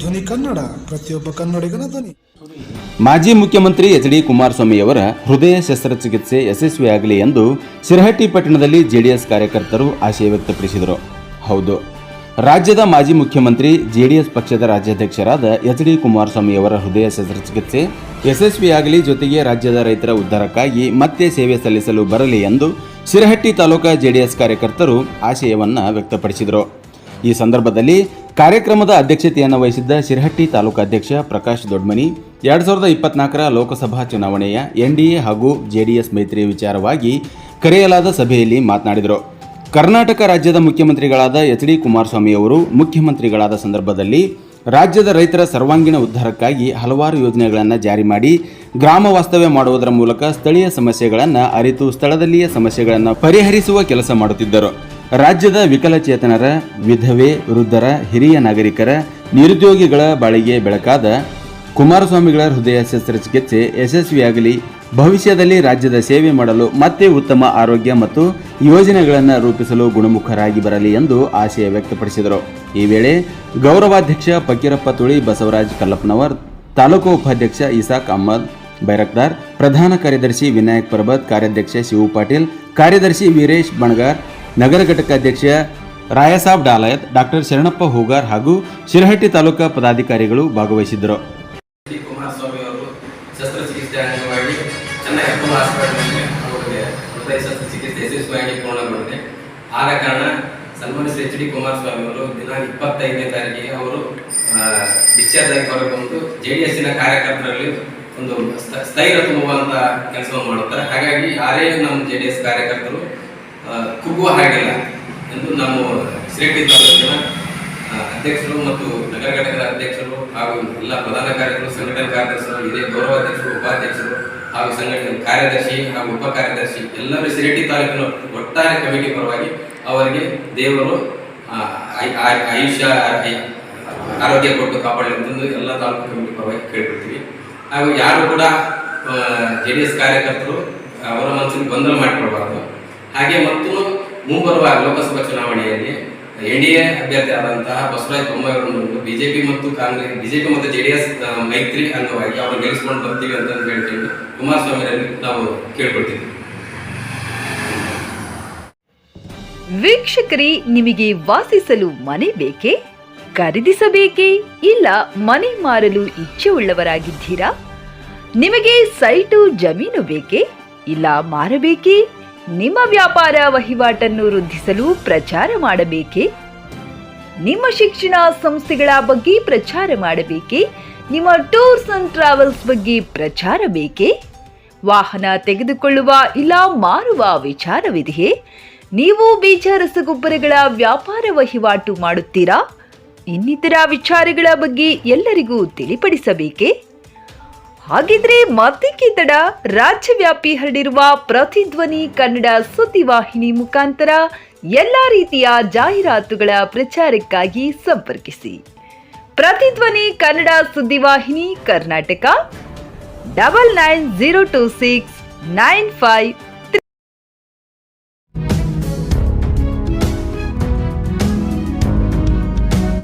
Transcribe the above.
ಕನ್ನಡ, ಪ್ರತಿಯೊಬ್ಬ ಕನ್ನಡಿಗನ ಧ್ವನಿ. ಮಾಜಿ ಮುಖ್ಯಮಂತ್ರಿ ಎಚ್ ಡಿ ಕುಮಾರಸ್ವಾಮಿಯವರ ಹೃದಯ ಶಸ್ತ್ರಚಿಕಿತ್ಸೆ ಯಶಸ್ವಿಯಾಗಲಿ ಎಂದು ಶಿರಹಟ್ಟಿ ಪಟ್ಟಣದಲ್ಲಿ ಜೆಡಿಎಸ್ ಕಾರ್ಯಕರ್ತರು ಆಶಯ ವ್ಯಕ್ತಪಡಿಸಿದರು. ಹೌದು. ರಾಜ್ಯದ ಮಾಜಿ ಮುಖ್ಯಮಂತ್ರಿ, ಜೆಡಿಎಸ್ ಪಕ್ಷದ ರಾಜ್ಯಾಧ್ಯಕ್ಷರಾದ ಎಚ್ ಡಿ ಕುಮಾರಸ್ವಾಮಿಯವರ ಹೃದಯ ಶಸ್ತ್ರಚಿಕಿತ್ಸೆ ಯಶಸ್ವಿಯಾಗಲಿ ಜೊತೆಗೆ ರಾಜ್ಯದ ರೈತರ ಉದ್ಧಾರಕ್ಕಾಗಿ ಮತ್ತೆ ಸೇವೆ ಸಲ್ಲಿಸಲು ಬರಲಿ ಎಂದು ಶಿರಹಟ್ಟಿ ತಾಲೂಕಾ ಜೆಡಿಎಸ್ ಕಾರ್ಯಕರ್ತರು ಆಶಯವನ್ನ ವ್ಯಕ್ತಪಡಿಸಿದರು. ಈ ಸಂದರ್ಭದಲ್ಲಿ ಕಾರ್ಯಕ್ರಮದ ಅಧ್ಯಕ್ಷತೆಯನ್ನು ವಹಿಸಿದ್ದ ಶಿರಹಟ್ಟಿ ತಾಲೂಕಾಧ್ಯಕ್ಷ ಪ್ರಕಾಶ್ ದೊಡ್ಮನಿ, ಎರಡು ಸಾವಿರದ ಇಪ್ಪತ್ನಾಲ್ಕರ ಲೋಕಸಭಾ ಚುನಾವಣೆಯ ಎನ್ಡಿಎ ಹಾಗೂ ಜೆಡಿಎಸ್ ಮೈತ್ರಿ ವಿಚಾರವಾಗಿ ಕರೆಯಲಾದ ಸಭೆಯಲ್ಲಿ ಮಾತನಾಡಿದರು. ಕರ್ನಾಟಕ ರಾಜ್ಯದ ಮುಖ್ಯಮಂತ್ರಿಗಳಾದ ಎಚ್ ಡಿ ಕುಮಾರಸ್ವಾಮಿ ಅವರು ಮುಖ್ಯಮಂತ್ರಿಗಳಾದ ಸಂದರ್ಭದಲ್ಲಿ ರಾಜ್ಯದ ರೈತರ ಸರ್ವಾಂಗೀಣ ಉದ್ಧಾರಕ್ಕಾಗಿ ಹಲವಾರು ಯೋಜನೆಗಳನ್ನು ಜಾರಿ ಮಾಡಿ ಗ್ರಾಮ ವಾಸ್ತವ್ಯ ಮಾಡುವುದರ ಮೂಲಕ ಸ್ಥಳೀಯ ಸಮಸ್ಯೆಗಳನ್ನು ಅರಿತು ಸ್ಥಳದಲ್ಲಿಯೇ ಸಮಸ್ಯೆಗಳನ್ನು ಪರಿಹರಿಸುವ ಕೆಲಸ ಮಾಡುತ್ತಿದ್ದರು. ರಾಜ್ಯದ ವಿಕಲಚೇತನರ, ವಿಧವೆ, ವೃದ್ಧರ, ಹಿರಿಯ ನಾಗರಿಕರ, ನಿರುದ್ಯೋಗಿಗಳ ಬಾಳಿಗೆ ಬೆಳಕಾದ ಕುಮಾರಸ್ವಾಮಿಗಳ ಹೃದಯ ಶಸ್ತ್ರಚಿಕಿತ್ಸೆ ಯಶಸ್ವಿಯಾಗಲಿ, ಭವಿಷ್ಯದಲ್ಲಿ ರಾಜ್ಯದ ಸೇವೆ ಮಾಡಲು ಮತ್ತೆ ಉತ್ತಮ ಆರೋಗ್ಯ ಮತ್ತು ಯೋಜನೆಗಳನ್ನು ರೂಪಿಸಲು ಗುಣಮುಖರಾಗಿ ಬರಲಿ ಎಂದು ಆಶಯ ವ್ಯಕ್ತಪಡಿಸಿದರು. ಈ ವೇಳೆ ಗೌರವಾಧ್ಯಕ್ಷ ಫಕೀರಪ್ಪ ತುಳಿ, ಬಸವರಾಜ್ ಕಲ್ಲಪ್ಪನವರ್, ತಾಲೂಕು ಉಪಾಧ್ಯಕ್ಷ ಇಸಾಕ್ ಅಹ್ಮದ್ ಬೈರಕ್ದಾರ್, ಪ್ರಧಾನ ಕಾರ್ಯದರ್ಶಿ ವಿನಾಯಕ್ ಪರ್ಬತ್ ಕಾರ್ಯಾಧ್ಯಕ್ಷ ಶಿವು ಪಾಟೀಲ್, ಕಾರ್ಯದರ್ಶಿ ವೀರೇಶ್ ಬಣಗಾರ್ ನಗರ ಘಟಕಾಧ್ಯಕ್ಷ ರಾಯಸಾಬ್ ಡಾಲಯತ್, ಡಾಕ್ಟರ್ ಶರಣಪ್ಪ ಹೂಗಾರ್ ಹಾಗೂ ಶಿರಹಟ್ಟಿ ತಾಲೂಕಾ ಪದಾಧಿಕಾರಿಗಳು ಭಾಗವಹಿಸಿದ್ದರು. ಆದ ಕಾರಣ ಸನ್ಮಾನ್ಯ ಶ್ರೀ ಎಚ್ ಡಿ ಕುಮಾರಸ್ವಾಮಿ ಅವರು ದಿನಾಂಕ ಇಪ್ಪತ್ತೈದನೇ ತಾರೀಕಿಗೆ ಅವರು ಡಿಸ್ಚಾರ್ಜ್ ಆಗಿ ಹೊರಗೆ ಬಂದು ಜೆ ಡಿ ಕಾರ್ಯಕರ್ತರಲ್ಲಿ ಒಂದು ಸ್ಥ- ಸ್ಥೈರ್ಯ ತುಂಬುವಂತ ಕೆಲಸವನ್ನು ಮಾಡುತ್ತಾರೆ. ಹಾಗಾಗಿ ಆರೇ ನಮ್ಮ ಜೆ ಡಿ ಎಸ್ ಕಾರ್ಯಕರ್ತರು ಕುಗ್ಗುವ ಹಾಗಿಲ್ಲ ಎಂದು ನಮ್ಮ ಶ್ರೀಟಿ ತಾಲೂಕಿನ ಅಧ್ಯಕ್ಷರು ಮತ್ತು ನಗರ ಘಟಕದ ಅಧ್ಯಕ್ಷರು ಹಾಗೂ ಎಲ್ಲ ಪ್ರಧಾನ ಕಾರ್ಯಕರ್ತರು, ಸಂಘಟನೆ ಕಾರ್ಯದರ್ಶಿಗಳು ಇದೇ ಗೌರವಾಧ್ಯಕ್ಷರು ಉಪಾಧ್ಯಕ್ಷರು ಹಾಗೂ ಸಂಘಟನೆ ಕಾರ್ಯದರ್ಶಿ ಹಾಗೂ ಉಪ ಕಾರ್ಯದರ್ಶಿ ಎಲ್ಲರೂ ಸಿರಟಿ ತಾಲೂಕಿನ ಒಟ್ಟಾರೆ ಕಮಿಟಿ ಪರವಾಗಿ ಅವರಿಗೆ ದೇವರು ಆಯುಷ್ಯ ಆರೋಗ್ಯ ಕೊಟ್ಟು ಕಾಪಾಡಲಿ ಅಂತಂದು ಎಲ್ಲ ತಾಲೂಕು ಕಮಿಟಿ ಪರವಾಗಿ ಕೇಳ್ಕೊಳ್ತೀವಿ. ಹಾಗೂ ಯಾರು ಕೂಡ ಜೆ ಡಿ ಎಸ್ ಕಾರ್ಯಕರ್ತರು ಅವರ ಮನಸ್ಸಿಗೆ ಗೊಂದಲ ಮಾಡಿಕೊಳ್ಬಾರ್ದು. ಹಾಗೆ ಮತ್ತು ಮುಂಬರುವ ಲೋಕಸಭಾ ಚುನಾವಣೆಯಲ್ಲಿ ಎನ್ ಡಿ ಎ ಅಭ್ಯರ್ಥಿ ಆದಂತಹ ಬಸವರಾಜ ಬೊಮ್ಮಾಯಿ ಅವರನ್ನು ಬಿಜೆಪಿ ಮತ್ತು ಕಾಂಗ್ರೆಸ್ ಬಿಜೆಪಿ ಮತ್ತು ಜೆಡಿಎಸ್ ಮೈತ್ರಿ ಅಂಗವಾಗಿ ಅವರು ಗೆಲ್ಲಿಸ್ಕೊಂಡು ಬರ್ತೀವಿ ಅಂತ ಹೇಳ್ಕೊಂಡು ಕುಮಾರಸ್ವಾಮಿ ನಾವು ಕೇಳ್ಕೊಳ್ತೀವಿ. ವೀಕ್ಷಕರೇ, ನಿಮಗೆ ವಾಸಿಸಲು ಮನೆ ಬೇಕೇ? ಖರೀದಿಸಬೇಕೇ? ಇಲ್ಲ ಮನೆ ಮಾರಲು ಇಚ್ಛೆ ಉಳ್ಳವರಾಗಿದ್ದೀರಾ ನಿಮಗೆ ಸೈಟು, ಜಮೀನು ಬೇಕೇ? ಇಲ್ಲ ಮಾರಬೇಕೇ? ನಿಮ್ಮ ವ್ಯಾಪಾರ ವಹಿವಾಟನ್ನು ವೃದ್ಧಿಸಲು ಪ್ರಚಾರ ಮಾಡಬೇಕೇ? ನಿಮ್ಮ ಶಿಕ್ಷಣ ಸಂಸ್ಥೆಗಳ ಬಗ್ಗೆ ಪ್ರಚಾರ ಮಾಡಬೇಕೇ? ನಿಮ್ಮ ಟೂರ್ಸ್ ಅಂಡ್ ಟ್ರಾವೆಲ್ಸ್ ಬಗ್ಗೆ ಪ್ರಚಾರ ಬೇಕೇ? ವಾಹನ ತೆಗೆದುಕೊಳ್ಳುವ ಇಲ್ಲ ಮಾರುವ ವಿಚಾರವಿದೆಯೇ? ನೀವು ಬೀಜ ರಸಗೊಬ್ಬರಗಳ ವ್ಯಾಪಾರ ವಹಿವಾಟು ಮಾಡುತ್ತೀರಾ? ಇನ್ನಿತರ ವಿಚಾರಗಳ ಬಗ್ಗೆ ಎಲ್ಲರಿಗೂ ತಿಳಿಪಡಿಸಬೇಕೇ? ಹಾಗಿದ್ರೆ ತಡ ರಾಜ್ಯವ್ಯಾಪಿ ಹರಡಿರುವ ಪ್ರತಿಧ್ವನಿ ಕನ್ನಡ ಸುದ್ದಿವಾಹಿನಿ ಮುಖಾಂತರ ಎಲ್ಲ ರೀತಿಯ ಜಾಹೀರಾತುಗಳ ಪ್ರಚಾರಕ್ಕಾಗಿ ಸಂಪರ್ಕಿಸಿ. ಪ್ರತಿಧ್ವನಿ Kannada ಸುದ್ದಿವಾಹಿನಿ Karnataka double nine zero two six nine five